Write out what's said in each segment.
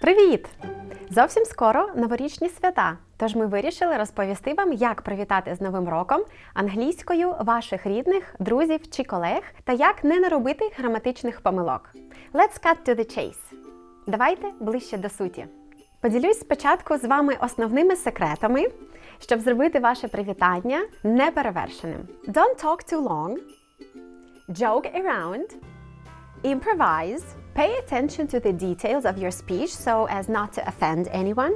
Привіт! Зовсім скоро новорічні свята. Тож ми вирішили розповісти вам, як привітати з Новим роком англійською ваших рідних, друзів чи колег та як не наробити граматичних помилок. Let's cut to the chase. Давайте ближче до суті. Поділюсь спочатку з вами основними секретами, щоб зробити ваше привітання неперевершеним. Don't talk too long. Joke around. Improvise. Pay attention to the details of your speech so as not to offend anyone.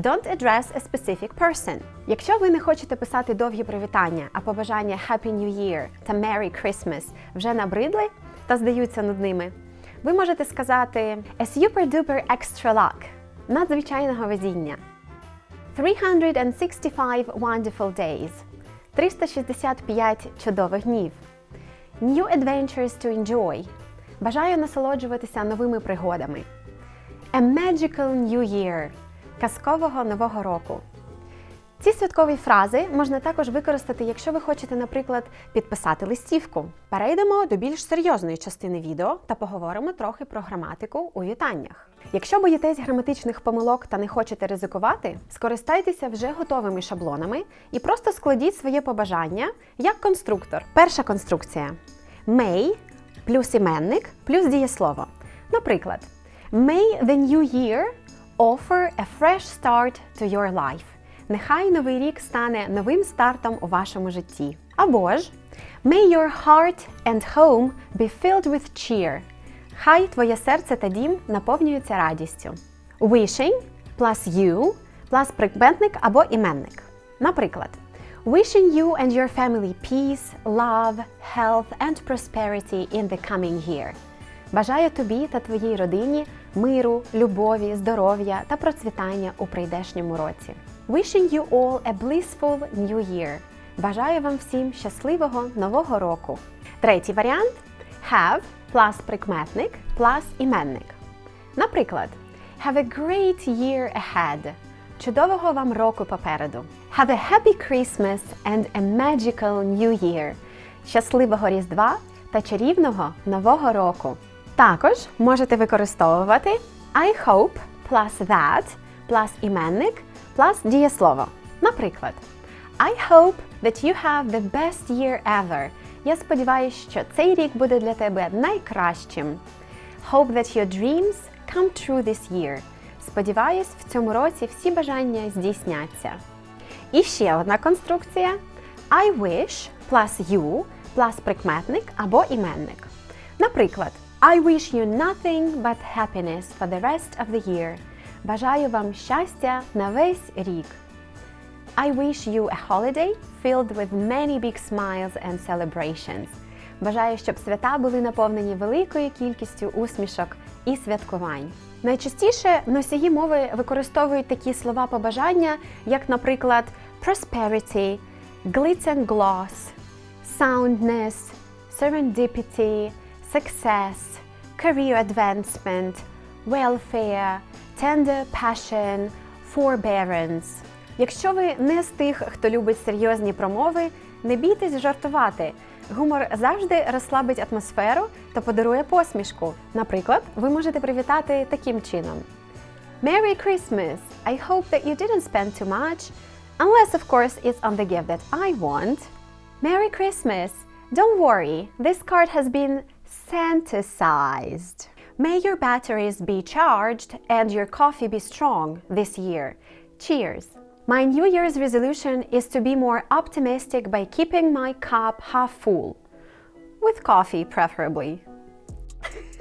Don't address a specific person. Якщо ви не хочете писати довгі привітання, а побажання Happy New Year та Merry Christmas вже набридли та здаються нудними, ви можете сказати A super-duper extra luck – надзвичайного везіння. 365 wonderful days – 365 чудових днів. New adventures to enjoy. Бажаю насолоджуватися новими пригодами. A magical new year. Казкового нового року. Ці святкові фрази можна також використати, якщо ви хочете, наприклад, підписати листівку. Перейдемо до більш серйозної частини відео та поговоримо трохи про граматику у вітаннях. Якщо боїтесь граматичних помилок та не хочете ризикувати, скористайтеся вже готовими шаблонами і просто складіть своє побажання як конструктор. Перша конструкція: may плюс іменник плюс дієслово. Наприклад, May the new year offer a fresh start to your life. Нехай новий рік стане новим стартом у вашому житті. Або ж May your heart and home be filled with cheer. Хай твоє серце та дім наповнюються радістю. Wishing plus you plus прикметник або іменник. Наприклад, Wishing you and your family peace, love, health and prosperity in the coming year. Бажаю тобі та твоїй родині миру, любові, здоров'я та процвітання у прийдешньому році. Wishing you all a blissful new year. Бажаю вам всім щасливого нового року. Третій варіант have plus прикметник plus іменник. Наприклад, Have a great year ahead. Чудового вам року попереду. Have a happy Christmas and a magical new year. Щасливого Різдва та чарівного Нового року. Також можете використовувати I hope plus that plus іменник plus дієслово. Наприклад, I hope that you have the best year ever. Я сподіваюся, що цей рік буде для тебе найкращим. Hope that your dreams come true this year. Сподіваюсь, в цьому році всі бажання здійсняться. І ще одна конструкція: I wish plus you plus прикметник або іменник. Наприклад, I wish you nothing but happiness for the rest of the year. Бажаю вам щастя на весь рік. I wish you a holiday filled with many big smiles and celebrations. Бажаю, щоб свята були наповнені великою кількістю усмішок і святкувань. Найчастіше носії мови використовують такі слова побажання, як, наприклад, prosperity, glitz and gloss, soundness, serendipity, success, career advancement, welfare, tender passion, forbearance. Якщо ви не з тих, хто любить серйозні промови, не бійтесь жартувати. Гумор завжди розслабить атмосферу та подарує посмішку. Наприклад, ви можете привітати таким чином: Merry Christmas! I hope that you didn't spend too much, unless, of course, it's on the gift that I want. Merry Christmas! Don't worry, this card has been Santa-sized. May your batteries be charged and your coffee be strong this year. Cheers! My New Year's resolution is to be more optimistic by keeping my cup half full. With coffee, preferably.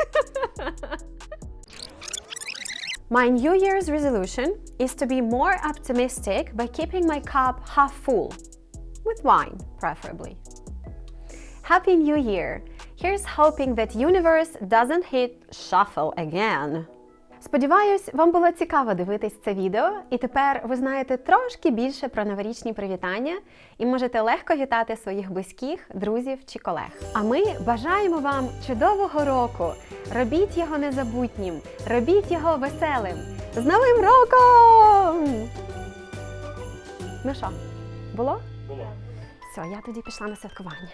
My New Year's resolution is to be more optimistic by keeping my cup half full. With wine, preferably. Happy New Year! Here's hoping that universe doesn't hit shuffle again. Сподіваюсь, вам було цікаво дивитись це відео, і тепер ви знаєте трошки більше про новорічні привітання і можете легко вітати своїх близьких, друзів чи колег. А ми бажаємо вам чудового року! Робіть його незабутнім, робіть його веселим! З Новим роком! Ну що, було? Було. Все, я тоді пішла на святкування.